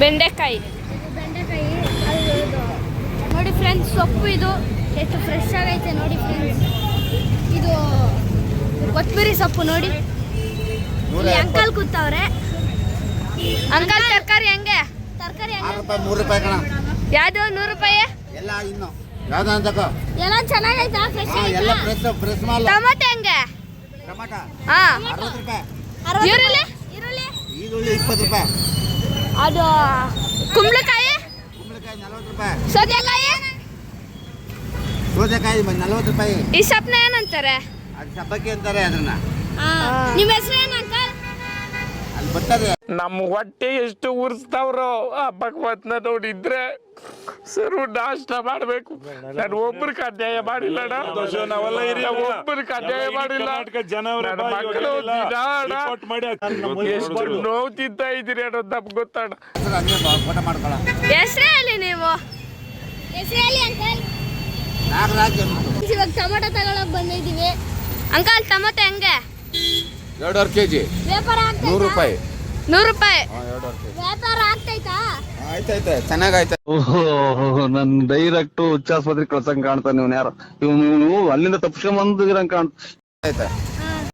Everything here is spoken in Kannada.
ಬೆಂಡೆಕಾಯಿ. ನೋಡಿ ಫ್ರೆಂಡ್ಸ್ ಸೊಪ್ಪು ಇದು. ಎಷ್ಟು ಫ್ರೆಶ್ ಆಗೈತೆ ನೋಡಿ ಇದು ಕೊತ್ತಂಬರಿ ಸೊಪ್ಪು ನೋಡಿ. ಅಂಕಲ್ ಕೂತವ್ರೆ. ಅಂಕಲ್ ತರಕಾರಿ ಹೆಂಗೆ? ತರಕಾರಿ ಯಾವ್ದು ರೂಪಾಯಿ ನೂರು ರೂಪಾಯಿ ಎಲ್ಲ ಇನ್ನು. ಚೆನ್ನಾಗೈತಾ? ಫ್ರೆಶ್ ಎಲ್ಲ ಹಾ. ಈರುಳ್ಳಿ? ಈರುಳ್ಳಿ. ಇಪ್ಪತ್ತು ರೂಪಾಯಿ. ಅದು ಕುಂಬಳಕಾಯಿ? ಕುಂಬಳಕಾಯಿ ನಲ್ವತ್ತು ರೂಪಾಯಿ. ಸೌತೆಕಾಯಿ? ಸೌತೆಕಾಯಿ ನಲ್ವತ್ತು ರೂಪಾಯಿ. ಈ ಸೊಪ್ಪನ್ನ ಏನಂತಾರೆ? ಅದು ಸಬ್ಬಕ್ಕಿ ಅಂತಾರೆ ಅದನ್ನ ನಿಮ್ಮ ಹೆಸರು ಏನಂತ ಅಲ್ಲಿ ಬರ್ತದೆ. ನಮ್ಮ ಹೊಟ್ಟೆ ಎಷ್ಟು ಉರ್ಸ್ತಾವ್ರೋ ಆ ಭಗವತ್ನ ನೋಡಿದ್ರೆ ಸರ್ ನಾಷ್ಟ ಮಾಡ್ಬೇಕು. ನಾನು ಒಬ್ರಿಗೆ ಅನ್ಯಾಯ ಮಾಡಿಲ್ಲ. ಒಬ್ರಿಗೆ ಅನ್ಯಾಯ ಮಾಡಿಲ್ಲ ಮಕ್ಕಳು ಎಷ್ಟು ನೋವು ತಿಂತ ಇದ್ದೀರಿ ಅನ್ನೋದು ನಮ್ಗೆ ಗೊತ್ತಣ್ಣ. ಹೆಸರು ಹಂಗೆ ಫೋಟೋ ಮಾಡ್ಕೊಳ. ಹೆಸ್ರೇ ನೀವು. ಇವಾಗ ಟೊಮೊಟೊ ತಗೊಳಕ್ ಬಂದಿದ್ದೀವಿ ಅಂಕಲ್ ಟೊಮೊಟೊ ಹೆಂಗೆ? ಎರಡೂವರೆ ಕೆ ಜಿ ವ್ಯಾಪಾರ ನೂರು ರೂಪಾಯಿ. ನೂರು ರೂಪಾಯಿ. ವ್ಯಾಪಾರ ಆಗ್ತೈತಾ? ಆಯ್ತಾಯ್ತಾ ಚೆನ್ನಾಗೈತೆ ಓಹೋ ನನ್ ಡೈರೆಕ್ಟ್ ಹುಚ್ಚಾಸ್ಪತ್ರೆ ಕಳ್ಸಂಗ್ ಕಾಣ್ತಾನೆ ಇವ್ನು ಯಾರು? ಇವ್ನು ಅಲ್ಲಿಂದ ತಪ್ಸ್ಕೊಂಡ್ ಬಂದಿರಂಗ್ ಕಾಣ್ತಾ ಆಯ್ತಾ.